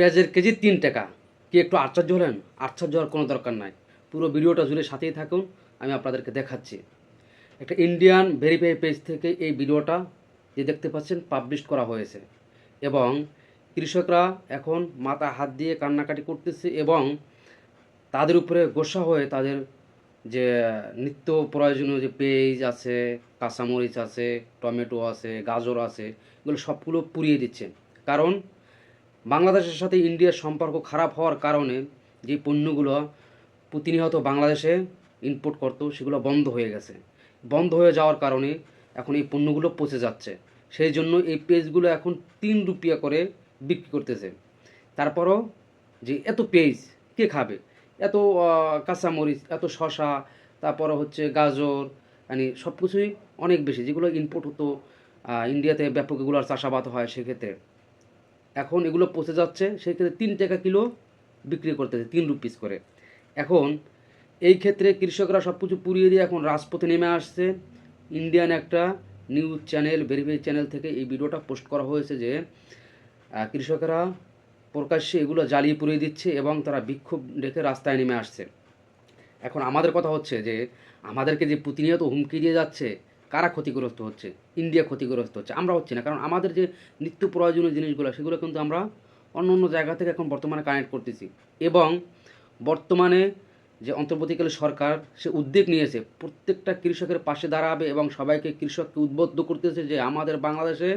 পেঁয়াজের কেজি তিন টাকা। কি একটু আশ্চর্য হলেন? আশ্চর্য হওয়ার কোনো দরকার নাই। পুরো ভিডিওটা জুড়ে সাথেই থাকুন, আমি আপনাদেরকে দেখাচ্ছি। একটা ইন্ডিয়ান ভেরিফাই পেজ থেকে এই ভিডিওটা যে দেখতে পাচ্ছেন পাবলিশ করা হয়েছে। এবং কৃষকরা এখন মাথা হাত দিয়ে কান্নাকাটি করতেছে এবং তাদের উপরে গোসা হয়ে তাদের যে নিত্য প্রয়োজনীয় যে পেঁয়াজ আছে, কাঁচামরিচ আছে, টমেটো আছে, গাজর আছে, এগুলো সবগুলো পুড়িয়ে দিচ্ছে। কারণ বাংলাদেশের সাথে ইন্ডিয়ার সম্পর্ক খারাপ হওয়ার কারণে যে পণ্যগুলো প্রতিনিয়ত বাংলাদেশে ইম্পোর্ট করতো, সেগুলো বন্ধ হয়ে গেছে। বন্ধ হয়ে যাওয়ার কারণে এখন এই পণ্যগুলো পচে যাচ্ছে। সেই জন্য এই পেজগুলো এখন তিন রুপিয়া করে বিক্রি করতেছে। তারপরও যে এত পেজ, কে খাবে? এত কাঁচামরিচ, এত শশা তারপরে হচ্ছে গাজর মানে সব কিছুই অনেক বেশি, যেগুলো ইম্পোর্ট হতো ইন্ডিয়াতে ব্যাপক এগুলোর চাষাবাদ হয় সেক্ষেত্রে। এখন এগুলো পচে যাচ্ছে, সেক্ষেত্রে তিন টাকা কিলো বিক্রি করতেছে তিন রুপিস করে। এখন এই ক্ষেত্রে কৃষকরা সব কিছু পুড়িয়ে দিয়ে এখন রাজপথে নেমে আসছে। ইন্ডিয়ান একটা নিউজ চ্যানেল ভেরিফাই চ্যানেল থেকে এই ভিডিওটা পোস্ট করা হয়েছে যে কৃষকরা প্রকাশ্যে এগুলো জ্বালিয়ে পুড়িয়ে দিচ্ছে এবং তারা বিক্ষোভ রেখে রাস্তায় নেমে আসছে। এখন আমাদের কথা হচ্ছে যে, আমাদেরকে যে প্রতিনিয়ত হুমকি দিয়ে যাচ্ছে কারা ক্ষতিগ্রস্ত হচ্ছে? ইন্ডিয়া ক্ষতিগ্রস্ত হচ্ছে। আমরা হচ্ছি না। কারণ আমাদের যে নিত্য প্রয়োজনীয় জিনিসগুলো, সেগুলো কিন্তু আমরা অন্য অন্য জায়গা থেকে এখন বর্তমানে কানেক্ট করতেছি। এবং বর্তমানে যে অন্তর্বর্তীকালে সরকার, সে উদ্যোগ নিয়েছে, প্রত্যেকটা কৃষকের পাশে দাঁড়াবে এবং সবাইকে কৃষককে উদ্বুদ্ধ করতেছে যে আমাদের বাংলাদেশে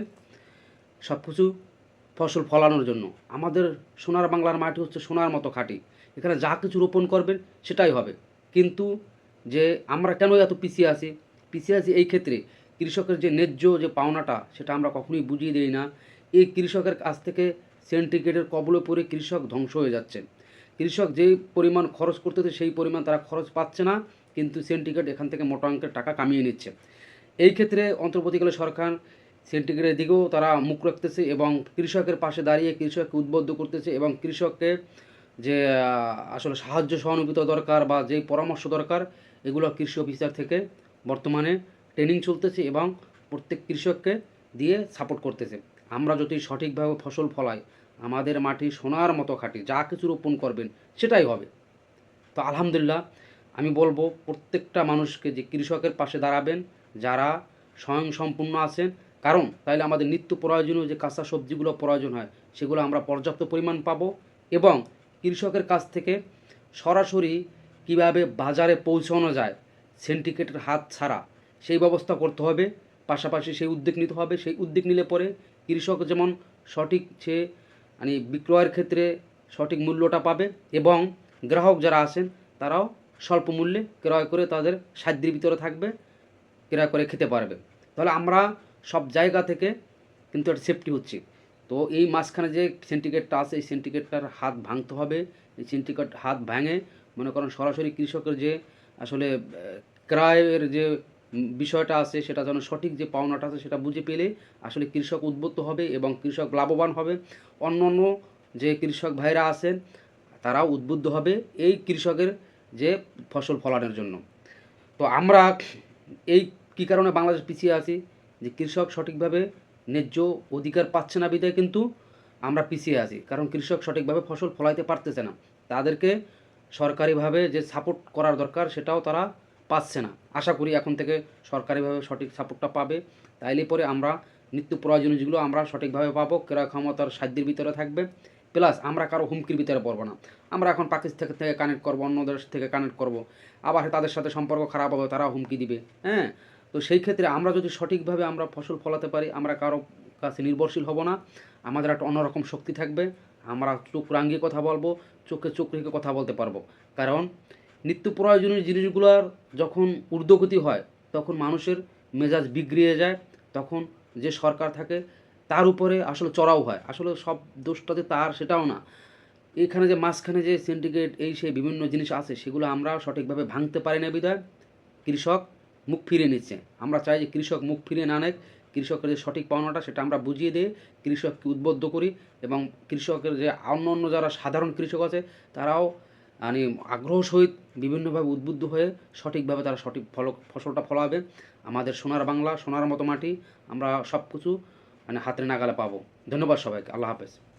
সব কিছু ফসল ফলানোর জন্য। আমাদের সোনার বাংলার মাটি হচ্ছে সোনার মতো খাঁটি। এখানে যা কিছু রোপণ করবেন সেটাই হবে। কিন্তু যে আমরা কেন এত পিছিয়ে আছি? পিছিয়ে এই ক্ষেত্রে, কৃষকের যে ন্যায্য যে পাওনাটা, সেটা আমরা কখনোই বুঝিয়ে দিই না। এই কৃষকের কাছ থেকে সেন্টিগ্রেডের কবলে পড়ে কৃষক ধ্বংস হয়ে যাচ্ছে। কৃষক যেই পরিমাণ খরচ করতেছে, সেই পরিমাণ তারা খরচ পাচ্ছে না, কিন্তু সেন্টিগ্রেড এখান থেকে মোটা অঙ্কের টাকা কামিয়ে নিচ্ছে। এই ক্ষেত্রে অন্তর্বর্তীকালে সরকার সেন্টিগ্রেডের দিকেও তারা মুখ রাখতেছে এবং কৃষকের পাশে দাঁড়িয়ে কৃষককে উদ্বুদ্ধ করতেছে এবং কৃষককে যে আসলে সাহায্য সহানুভূতি দরকার বা যেই পরামর্শ দরকার, এগুলো কৃষি অফিসার থেকে বর্তমানে ট্রেনিং চলতেছে এবং প্রত্যেক কৃষককে দিয়ে সাপোর্ট করতেছে। আমরা যদি সঠিকভাবে ফসল ফলাই, আমাদের মাটি সোনার মতো খাঁটি, যা কিছু রোপণ করবেন, সেটাই হবে। তো আলহামদুলিল্লাহ, আমি বলব প্রত্যেকটা মানুষকে যে কৃষকের পাশে দাঁড়াবেন, যারা স্বয়ং সম্পূর্ণ আছেন, কারণ তাইলে আমাদের নিত্য প্রয়োজনীয় যে কাঁচা সবজিগুলো প্রয়োজন হয়, সেগুলো আমরা পর্যাপ্ত পরিমাণ পাবো এবং কৃষকের কাছ থেকে সরাসরি কীভাবে বাজারে পৌঁছানো যায় সিন্ডিকেটের হাত ছাড়া সেই ব্যবস্থা করতে হবে। পাশাপাশি সেই উদ্যোগ নিতে হবে। সেই উদ্যোগ নিলে পরে কৃষক যেমন সঠিক সে মানে বিক্রয়ের ক্ষেত্রে সঠিক মূল্যটা পাবে এবং গ্রাহক যারা আছেন, তারাও স্বল্প মূল্যে ক্রয় করে তাদের সাধ্যের ভিতরে থাকবে, ক্রয় করে খেতে পারবে। তাহলে আমরা সব জায়গা থেকে কিন্তু একটা সেফটি হচ্ছে। তো এই মাঝখানে যে সিন্ডিকেটটা আছে, এই সিন্ডিকেটটার হাত ভাঙতে হবে। এই সিন্ডিকেট হাত ভাঙে, মনে করেন সরাসরি কৃষকের যে আসলে ক্রয়ের যে বিষয়টা আছে, সেটা যেন সঠিক যে পাওনাটা আছে, সেটা বুঝে পেলে আসলে কৃষক উদ্বুদ্ধ হবে এবং কৃষক লাভবান হবে। অন্য অন্য যে কৃষক ভাইরা আছেন, তারাও উদ্বুদ্ধ হবে এই কৃষকের যে ফসল ফলানোর জন্য। তো আমরা এই কী কারণে বাংলাদেশ পিছিয়ে আছি? যে কৃষক সঠিকভাবে ন্যায্য অধিকার পাচ্ছে না বিধায় কিন্তু আমরা পিছিয়ে আছি। কারণ কৃষক সঠিকভাবে ফসল ফলাইতে পারতেছে না। তাদেরকে সরকারিভাবে যে সাপোর্ট করার দরকার, সেটাও তারা পাচ্ছে না। আশা করি এখন থেকে সরকারিভাবে সঠিক সাপোর্টটা পাবে। তাইলে পরে আমরা নিত্য প্রয়োজনীয় যেগুলো আমরা সঠিকভাবে পাবো, ক্রয় ক্ষমতার সাধ্যের ভিতরে থাকবে। প্লাস আমরা কারও হুমকির ভিতরে পড়ব না। আমরা এখন পাকিস্তান থেকে কানেক্ট করব, অন্য দেশ থেকে কানেক্ট করব। আবার তাদের সাথে সম্পর্ক খারাপ হবে তারা হুমকি দিবে। হ্যাঁ? তো সেই ক্ষেত্রে আমরা যদি সঠিকভাবে আমরা ফসল ফলাতে পারি, আমরা কারও কাছে নির্ভরশীল হব না। আমাদের একটা অন্যরকম শক্তি থাকবে। আমরা চোখ রাঙিয়ে কথা বলব, চোখে চোখ রেখে কথা বলতে পারব। কারণ নিত্য প্রয়োজনীয় জিনিসগুলোর যখন ঊর্ধ্বগতি হয়, তখন মানুষের মেজাজ বিগড়িয়ে যায়, তখন যে সরকার থাকে, তার উপরে আসলে চড়াও হয়। আসলে সব দোষটা যে তার সেটাও না। এখানে যে মাঝখানে যে সিন্ডিকেট এই সেই বিভিন্ন জিনিস আছে, সেগুলো আমরা সঠিকভাবে ভাঙতে পারি না বিধায়। কৃষক মুখ ফিরিয়ে নিচ্ছে। আমরা চাই যে কৃষক মুখ ফিরিয়ে না নেয় কৃষকের যে সঠিক পাওনাটা সেটা আমরা বুঝিয়ে দিয়ে কৃষককে উদ্বুদ্ধ করি এবং কৃষকের যে অন্য অন্য যারা সাধারণ কৃষক আছে, তারাও মানে আগ্রহ সহিত বিভিন্নভাবে উদ্বুদ্ধ হয়ে সঠিকভাবে তারা সঠিক ফল, ফসলটা ফলাবে। আমাদের সোনার বাংলা, সোনার মতো মাটি, আমরা সব কিছু মানে হাতের নাগালে পাবো। ধন্যবাদ সবাইকে, আল্লাহ হাফেজ।